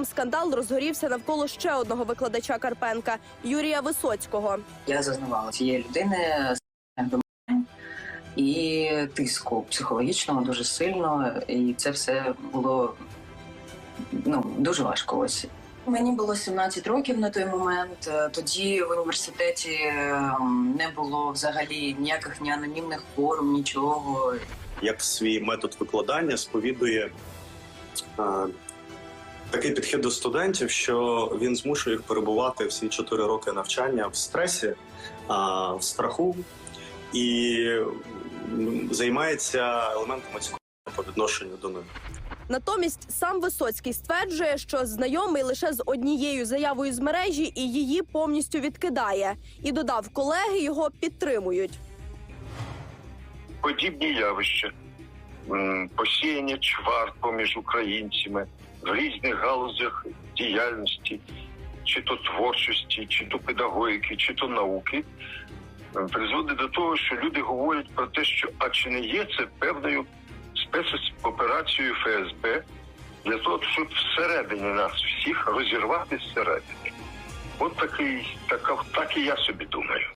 Згодом скандал розгорівся навколо ще одного викладача Карпенка Юрія Висоцького. Я зазнавала цієї людини і тиску психологічного дуже сильно, і це все було ну дуже важко. Ось мені було 17 років на той момент. Е, Тоді в університеті ем, не було взагалі ніяких ні анонімних форм, нічого. як свій метод викладання сповідує е, такий підхід до студентів, що він змушує їх перебувати всі 4 роки навчання в стресі, а, в страху і займається елементами цього по відношенню до них. Натомість сам Висоцький стверджує, що знайомий лише з однією заявою з мережі і її повністю відкидає. І додав, колеги його підтримують. подібні явища, посіяння чвар поміж українцями в різних галузях діяльності, чи то творчості, чи то педагогіки, чи то науки, призводить до того, що люди говорять про те, що а чи не є це певною спецоперацією ФСБ для того, щоб всередині нас всіх розірвати зсередини. От такий, така, так і я собі думаю.